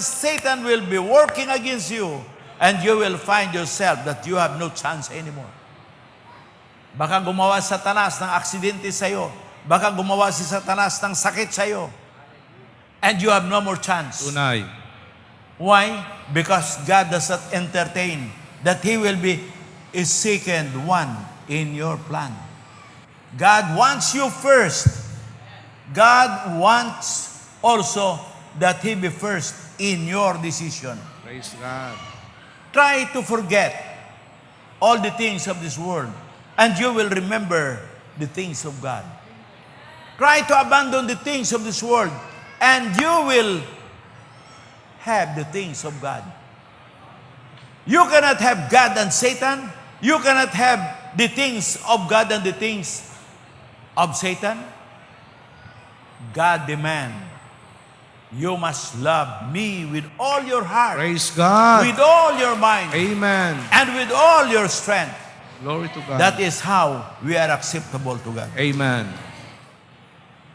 Satan will be working against you and you will find yourself that you have no chance anymore. Baka gumawa si Satanas ng aksidente sa iyo. Baka gumawa si Satanas ng sakit sa iyo. And you have no more chance. Tunay. Why? Because God does not entertain that He will be a second one in your plan. God wants you first. God wants also that He be first in your decision. Praise God. Try to forget all the things of this world and you will remember the things of God. Try to abandon the things of this world and you will have the things of God. You cannot have God and Satan. You cannot have the things of God and the things of Satan. God demand you must love me with all your heart, Praise God. with all your mind, Amen. and with all your strength. Glory to God. That is how we are acceptable to God. Amen.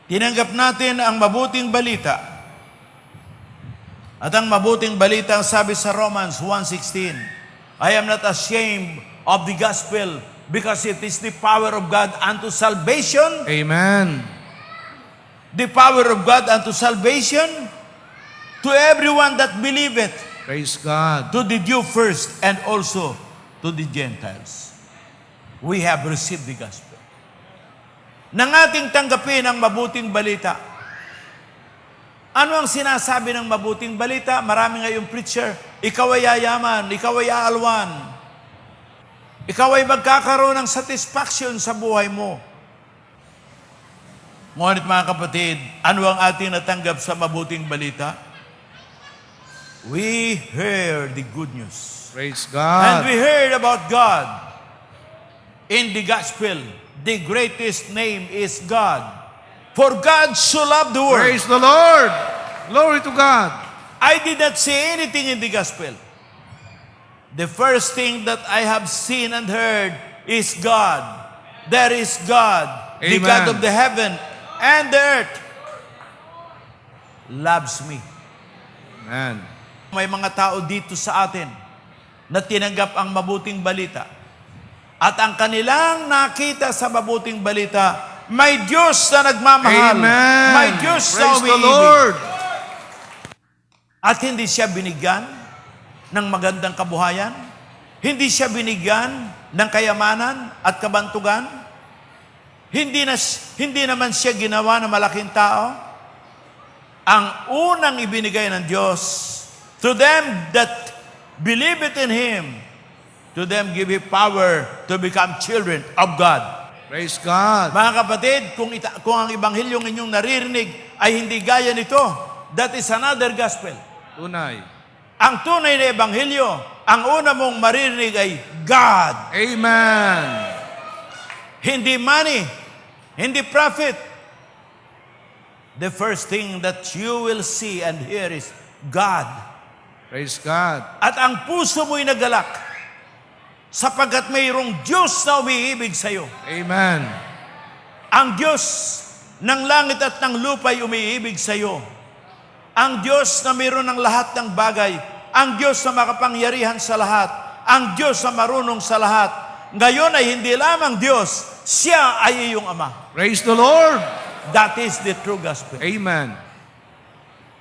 Tinanggap natin ang mabuting balita. At ang mabuting balita ang sabi sa Romans 1.16, I am not ashamed of the gospel because it is the power of God unto salvation, Amen. The power of God unto salvation to everyone that believeth, Praise God. to the Jew first and also to the Gentiles. We have received the gospel. Nang ating tanggapin ang mabuting balita. Ano ang sinasabi ng mabuting balita? Marami ngayong preacher, ikaw ay yayaman, ikaw ay aalwan. Ikaw ay magkakaroon ng satisfaction sa buhay mo. Ngunit mga kapatid, ano ang ating natanggap sa mabuting balita? We heard the good news. Praise And God. we heard about God in the gospel. The greatest name is God. For God so loved the world. Praise the Lord. Glory to God. I did not say anything in the gospel. The first thing that I have seen and heard is God. There is God, the Amen. God of the heaven and the earth, loves me. Amen. May mga tao dito sa atin na tinanggap ang mabuting balita. At ang kanilang nakita sa mabuting balita, may Diyos na nagmamahal. Amen. May Diyos na Praise the umiibig. Lord. At hindi siya binigyan ng magandang kabuhayan. Hindi siya binigyan ng kayamanan at kabantugan. Hindi, na, hindi naman siya ginawa ng malaking tao. Ang unang ibinigay ng Diyos to them that believe it in Him, to them give Him power to become children of God. Praise God. Mga kapatid, kung, ita- kung ang ibanghelyong inyong naririnig ay hindi gaya nito, that is another gospel. Tunay. Ang tunay na ebanghelyo, ang una mong maririnig ay God. Amen. Hindi money, hindi profit. The first thing that you will see and hear is God. Praise God. At ang puso mo'y nagalak sapagkat mayroong Diyos na umiibig sa iyo. Amen. Ang Diyos ng langit at ng lupa'y umiibig sa iyo. Ang Diyos na mayroon ng lahat ng bagay. Ang Diyos na makapangyarihan sa lahat. Ang Diyos na marunong sa lahat. Ngayon ay hindi lamang Diyos, siya ay iyong Ama. Praise the Lord. That is the true gospel. Amen.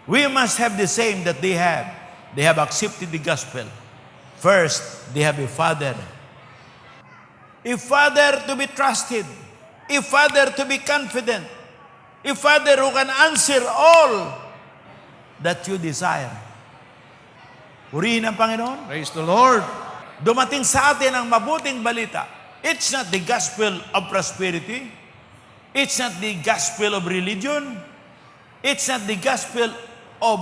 We must have the same that they have. They have accepted the gospel. First, they have a father. A father to be trusted. A father to be confident. A father who can answer all that you desire. Purihin ang Panginoon. Praise the Lord. Dumating sa atin ang mabuting balita. It's not the gospel of prosperity. It's not the gospel of religion. It's not the gospel of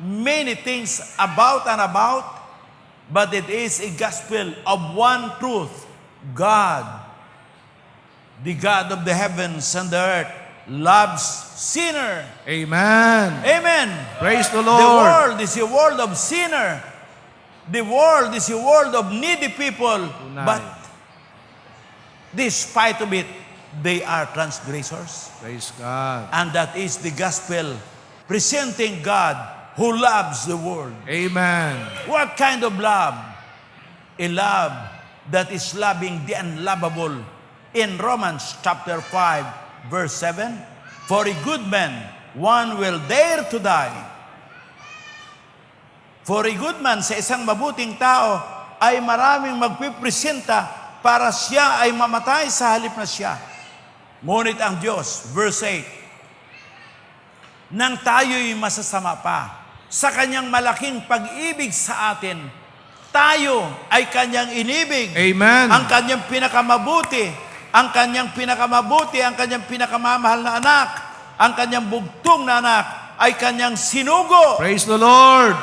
many things about and about, but it is a gospel of one truth. God, the God of the heavens and the earth, loves sinner. Amen. Amen. Praise the The Lord. world is a world of sinner. The world is a world of needy people. Tunay. But despite of it, they are transgressors. Praise God. And that is the gospel presenting God who loves the world. Amen. What kind of love? A love that is loving the unlovable. In Romans chapter 5, verse 7, For a good man, one will dare to die. For a good man, sa isang mabuting tao, ay maraming magpipresenta para siya ay mamatay sa halip na siya. Ngunit ang Diyos, verse 8, nang tayo'y masasama pa, sa kanyang malaking pag-ibig sa atin, tayo ay kanyang inibig. Amen. Ang kanyang pinakamabuti, ang kanyang pinakamabuti, ang kanyang pinakamamahal na anak, ang kanyang bugtong na anak, ay kanyang sinugo Praise the Lord.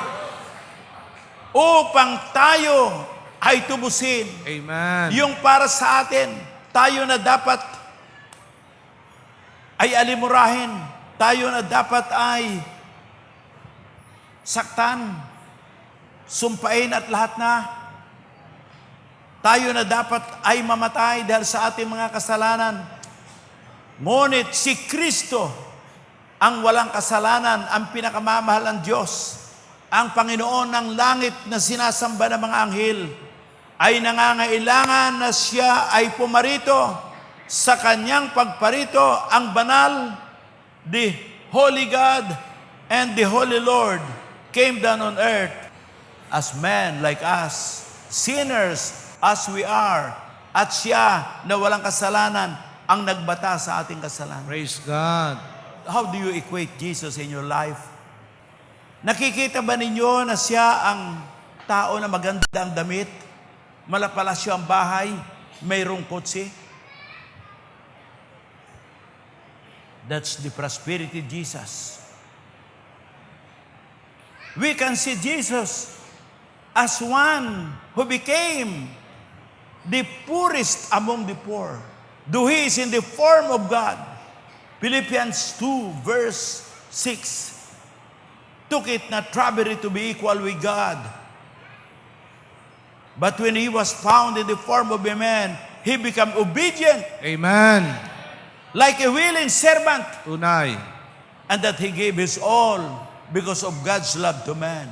upang tayo ay tubusin. Amen. Yung para sa atin, tayo na dapat ay alimurahin. Tayo na dapat ay saktan, sumpain at lahat na. Tayo na dapat ay mamatay dahil sa ating mga kasalanan. Ngunit si Kristo, ang walang kasalanan, ang pinakamamahal ng Diyos, ang Panginoon ng langit na sinasamba ng mga anghel, ay nangangailangan na siya ay pumarito sa kanyang pagparito ang banal, the Holy God and the Holy Lord came down on earth as men like us, sinners as we are, at siya na walang kasalanan ang nagbata sa ating kasalanan. Praise God. How do you equate Jesus in your life? Nakikita ba ninyo na siya ang tao na maganda ang damit? Malapalasyo ang bahay? Mayroong kotse? That's the prosperity Jesus. We can see Jesus as one who became the poorest among the poor. Though he is in the form of God. Philippians 2 verse 6 took it not robbery to be equal with God. But when he was found in the form of a man, he became obedient Amen. like a willing servant Tunay. and that he gave his all because of God's love to man.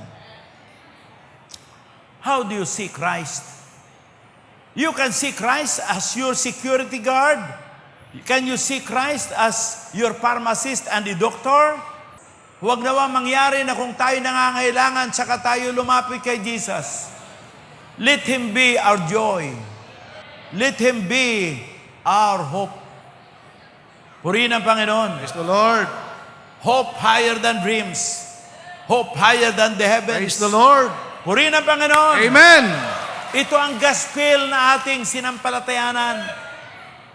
How do you see Christ? You can see Christ as your security guard. Can you see Christ as your pharmacist and the doctor? Huwag naman mangyari na kung tayo nangangailangan saka tayo lumapit kay Jesus. Let Him be our joy. Let Him be our hope. Purihin ang Panginoon. Praise the Lord. Hope higher than dreams. Hope higher than the heavens. Praise the Lord. Purihin ang Panginoon. Amen. Ito ang gospel na ating sinampalatayanan.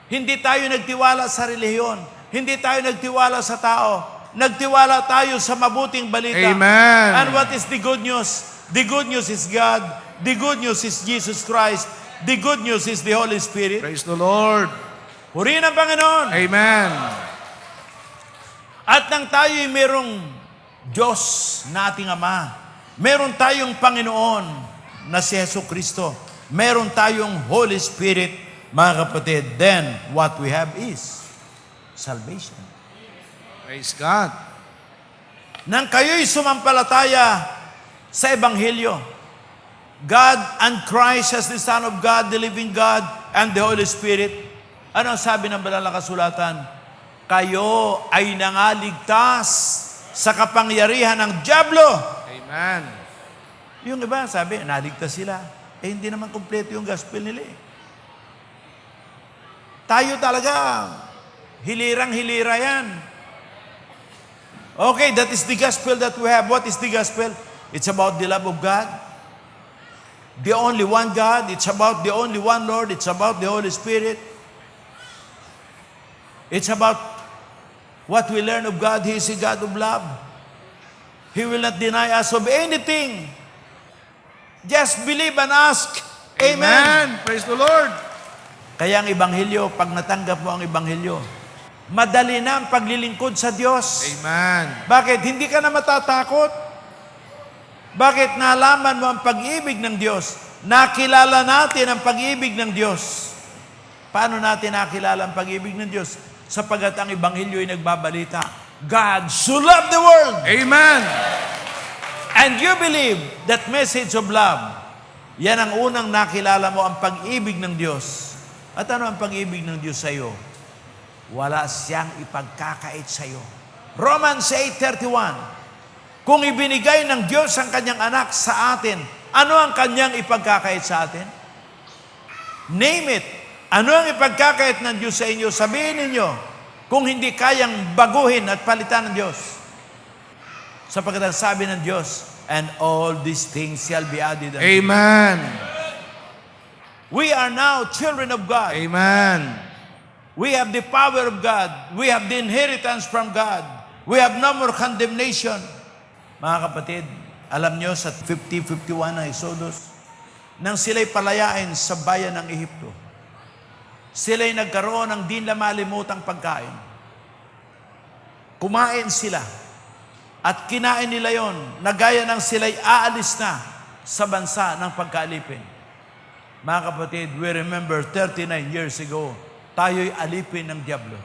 Hindi tayo nagtiwala sa relihiyon. Hindi tayo nagtiwala sa tao. Nagtiwala tayo sa mabuting balita. Amen. And what is the good news? The good news is God. The good news is Jesus Christ. The good news is the Holy Spirit. Praise the Lord. Purihin ang Panginoon. Amen. At nang tayo'y merong Diyos na ating Ama, meron tayong Panginoon na si Yesu Kristo, meron tayong Holy Spirit, mga kapatid, then what we have is salvation. Praise God. Nang kayo'y sumampalataya sa Ebanghelyo, God and Christ as the Son of God, the living God, and the Holy Spirit, ano ang sabi ng banal na kasulatan? Kayo ay nangaligtas sa kapangyarihan ng Diablo. Amen. Yung iba, sabi, naligtas sila. Eh, hindi naman kompleto yung gospel nila eh. Tayo talaga, hilirang-hilira yan. Okay, that is the gospel that we have. What is the gospel? It's about the love of God. The only one God. It's about the only one Lord. It's about the Holy Spirit. It's about what we learn of God. He is a God of love. He will not deny us of anything. Just believe and ask. Amen. Amen. Praise the Lord. Kaya ang Ebanghelyo, pag natanggap mo ang Ebanghelyo, madali na ang paglilingkod sa Diyos. Amen. Bakit? Hindi ka na matatakot. Bakit nalaman mo ang pag-ibig ng Diyos? Nakilala natin ang pag-ibig ng Diyos. Paano natin nakilala ang pag-ibig ng Diyos? Sapagat ang Ebanghelyo ay nagbabalita, God so loved the world Amen. and you believe that message of love, yan ang unang nakilala mo ang pag-ibig ng Diyos. At ano ang pag-ibig ng Diyos sa iyo? Wala siyang ipagkakait sa iyo. Romans 8.31 Kung ibinigay ng Diyos ang kanyang anak sa atin, ano ang kanyang ipagkakait sa atin? Name it. Ano ang ipagkakait ng Diyos sa inyo? Sabihin ninyo, kung hindi kayang baguhin at palitan ng Diyos. Sapagkat ang sabi ng Diyos, and all these things shall be added unto you." Amen. We are now children of God. Amen. We have the power of God. We have the inheritance from God. We have no more condemnation. Mga kapatid, alam nyo sa 50-51 ng Exodus, nang sila'y palayain sa bayan ng Ehipto, sila'y nagkaroon ng di na pagkain. Kumain sila. At kinain nila yon, na gaya ng sila'y aalis na sa bansa ng pagkaalipin. Mga kapatid, we remember 39 years ago, tayo'y alipin ng Diablo.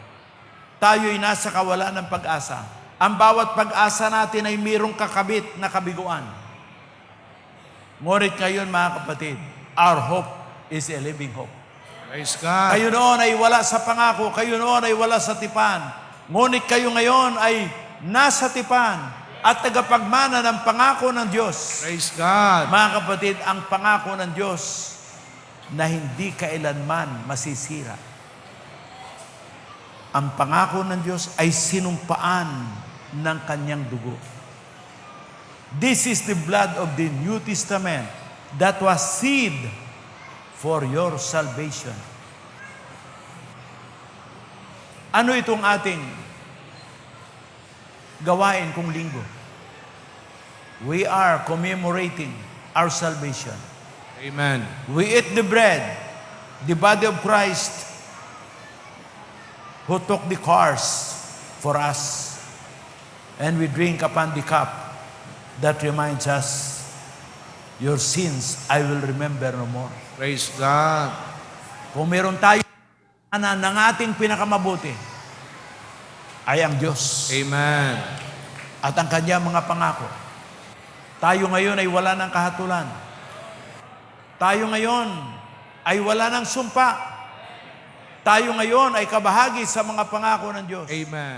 Tayo'y nasa kawalan ng pag-asa. Ang bawat pag-asa natin ay mayroong kakabit na kabiguan. Ngunit ngayon, mga kapatid, our hope is a living hope. Praise God. Kayo noon ay wala sa pangako, kayo noon ay wala sa tipan. Ngunit kayo ngayon ay nasa tipan at tagapagmana ng pangako ng Diyos. Praise God. Mga kapatid, ang pangako ng Diyos na hindi kailanman masisira. Ang pangako ng Diyos ay sinumpaan ng kanyang dugo. This is the blood of the New Testament that was seed for your salvation. Ano itong ating gawain kung linggo? We are commemorating our salvation. Amen. We eat the bread, the body of Christ, who took the curse for us. And we drink upon the cup that reminds us, Your sins I will remember no more. Praise God. Kung meron tayo na ng ating pinakamabuti, ay ang Diyos Amen. at ang kanyang mga pangako. Tayo ngayon ay wala ng kahatulan. Tayo ngayon ay wala ng sumpa. Tayo ngayon ay kabahagi sa mga pangako ng Diyos. Amen.